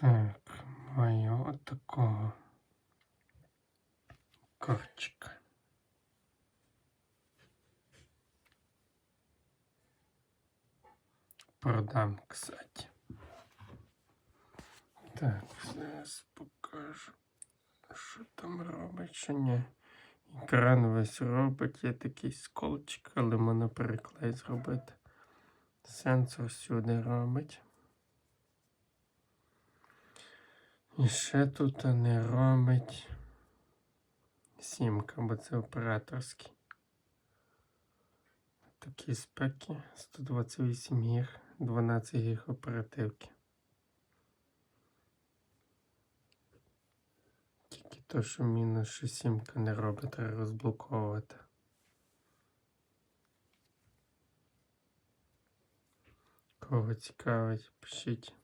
Так, маю отакого корчика. Продам, кстати. Так, зараз покажу, що там робить, що ні. Екран весь робить, є такий сколчик, але можна переклей зробити. Сенсор сюди робить. І ще тут не робить сімка, бо це операторський. Такі спеки 128 гіг, 12 гіг оперативки. Тільки то, що мінус, що сімка не робить, треба розблоковувати. Кого цікавить, пишіть.